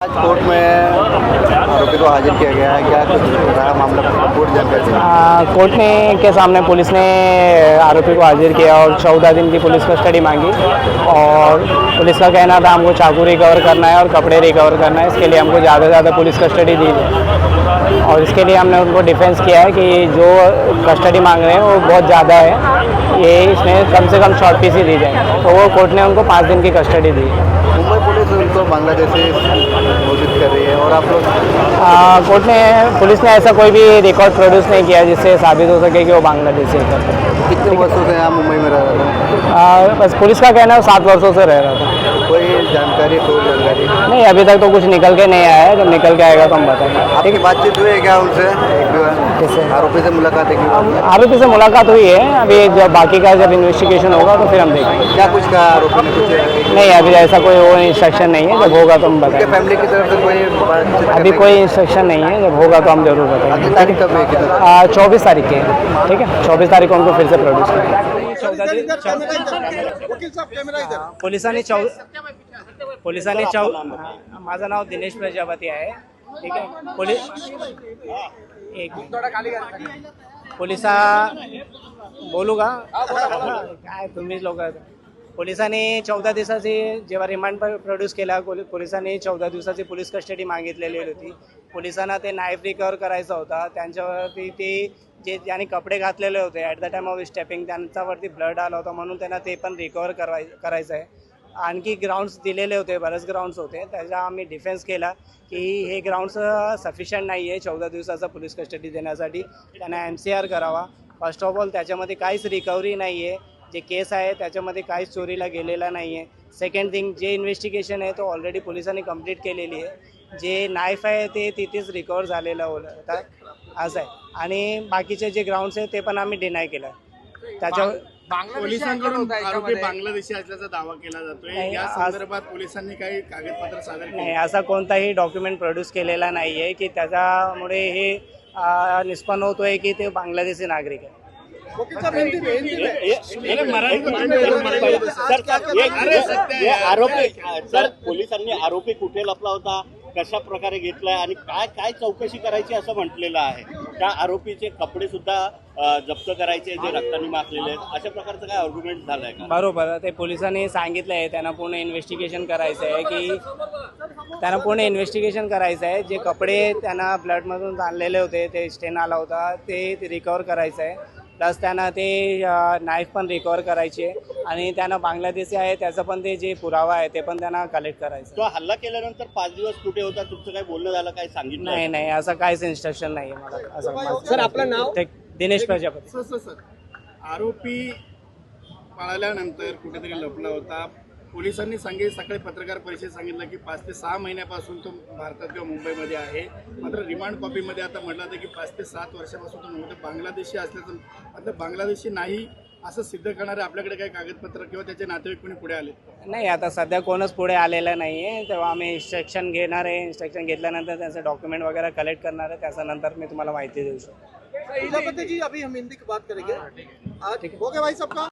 आज कोर्ट में आरोपी को हाजिर किया गया है। क्या कुछ रहा मामला? पूरी जानकारी कोर्ट ने के सामने पुलिस ने आरोपी को हाजिर किया और चौदह दिन की पुलिस कस्टडी मांगी और पुलिस का कहना था, हमको चाकू रिकवर करना है और कपड़े रिकवर करना है। इसके लिए हमको ज़्यादा से ज़्यादा पुलिस कस्टडी दी है और इसके लिए हमने उनको डिफेंस किया है कि जो कस्टडी मांग रहे हैं, वो बहुत ज़्यादा है। ये इसमें कम से कम शॉर्ट पीस ही दी जाए। तो वो कोर्ट ने उनको पाँच दिन की कस्टडी दी। पुलिस उनको बांग्लादेशी घोषित कर रही है और आप लोग कोर्ट ने पुलिस ने ऐसा कोई भी रिकॉर्ड प्रोड्यूस नहीं किया जिससे साबित हो सके कि वो बांग्लादेशी है। कितने वर्षों से यहाँ मुंबई में रह रहे हैं बस पुलिस का कहना है सात वर्षों से रह रहा था। जानकारी कोई जानकारी। नहीं अभी तक तो कुछ निकल के नहीं आया है। जब निकल के आएगा तो हम बताएँगे। आपकी बातचीत हुई है क्या उनसे? आरोपी से मुलाकात है आरोपी से मुलाकात हुई है। अभी जब बाकी का जब इन्वेस्टिगेशन होगा तो फिर हम देखेंगे। क्या कुछ कहा आरोपी ने कुछ? नहीं अभी ऐसा कोई वो इंस्ट्रक्शन नहीं है। जब होगा तो हम बताएँगे। फैमिली की तरफ़ से कोई अभी कोई इंस्ट्रक्शन नहीं है। जब होगा तो हम ज़रूर बताएँगे। है। चौबीस तारीख के ठीक है। चौबीस तारीख को उनको फिर से प्रोड्यूस करेंगे पोलिसांनी चौ पोलिसांनी चौ माझं नाव दिनेश प्रजापती आहे. ठीक आहे पोलीस एक पोलिसा बोलू का? काय तुम्हीच लोक पोलिसांनी चौदा दिवसाची जेव्हा रिमांड प्रोड्यूस केला पोलि- पोलिसांनी चौदा दिवसाची पोलीस कस्टडी मागितलेली होती. पोलिसांना ते नाईफ रिकवर करायचा होता. त्यांच्यावरती ते जे ज्यांनी कपडे घातलेले होते at the time of stepping त्यांच्यावरती ब्लड आला होता म्हणून त्यांना ते पण रिकवर कराय करायचं आहे आणखी ग्राउंड्स दिलेले होते बरेच ग्राउंड्स होते. त्याचा आम्ही डिफेन्स केला की हे ग्राउंड्स सफिशियंट नाही आहे चौदा दिवसाचा पोलीस कस्टडी देण्यासाठी. त्यांना एम सी आर करावा. फर्स्ट ऑफ ऑल त्याच्यामध्ये काहीच रिकव्हरी नाही आहे जे केस आहे त्याच्यामध्ये काहीच चोरीला गेलेला नाही आहे सेकंड थिंग जे इन्व्हेस्टिगेशन आहे तो ऑलरेडी पोलिसांनी कंप्लीट केलेली आहे. जे नाईफ आहे ते तिथेच रिकवर झालेलं होतं. असं आहे. आणि बाकीचे जे ग्राउंड्स आहेत ते पण आम्ही डिनाय केलं. त्याच्यावर पोलिसांकडून आरोपी बांगलादेशी असल्याचा दावा केला जातोय. या संदर्भात पोलिसांनी काही कागदपत्र सादर नाही असा कोणताही डॉक्युमेंट प्रोड्यूस केलेला नाही आहे की त्याच्यामुळे हे निष्पन्न होतोय की ते बांगलादेशी नागरिक हे आहे. आरोपी सर पोलिसांनी आरोपी कुठे लपला होता? कशा प्रकारे घेतलाय? आणि काय काय चौकशी करायची असं म्हटलेलं आहे? त्या आरोपीचे कपडे सुद्धा जप्त करायचे जे रक्तानी माखलेले आहेत. अशा प्रकारचं काय आर्ग्युमेंट झालंय का? बरोबर. ते पोलिसांनी सांगितलं आहे त्यांना पूर्ण इन्व्हेस्टिगेशन करायचं आहे की त्यांना पूर्ण इन्व्हेस्टिगेशन करायचं आहे जे कपडे त्यांना ब्लडमधून आणलेले होते ते स्टेन आला होता ते रिकवर करायचं आहे प्लस त्यांना ते नाईफ पण रिकवर करायची आहे. आणि त्यांना बांगलादेशी आहे त्याचं पण ते जे पुरावा आहे ते पण त्यांना कलेक्ट करायचं. तो हल्ला केल्यानंतर पाच दिवस कुठे होता? तुमचं काय बोलणं झालं काय सांगितलं? नाही नाही असं काहीच इन्स्ट्रक्शन नाही आहे मला. असं सर आपलं नाव? Dinesh Prajapati. Sir, sir, sir. आरोपी पळाल्यानंतर कुठेतरी लपला होता. पोलिसांनी सांगितलं सकाळी पत्रकार परिषदेत सांगितलं की पाच ते सहा महिन्यापासून तो भारतात किंवा मुंबईमध्ये आहे. मात्र रिमांड कॉपीमध्ये आता म्हटलं होतं की पाच ते सात वर्षापासून तो नव्हतं बांगलादेशी असल्याचं मात्र बांगलादेशी नाही असं सिद्ध करणारे आपल्याकडे काही कागदपत्र किंवा त्याचे नातेवाईक कोणी पुढे आले? नाही आता सध्या कोणच पुढे आलेलं नाही आहे तेव्हा आम्ही इन्स्ट्रक्शन घेणार आहे. इन्स्ट्रक्शन घेतल्यानंतर त्यांचं डॉक्युमेंट वगैरे कलेक्ट करणार आहे. त्याच्यानंतर मी तुम्हाला माहिती देऊ शकतो. जी अभी हम हिंदी की बात करेंगे हो गया भाई सबका.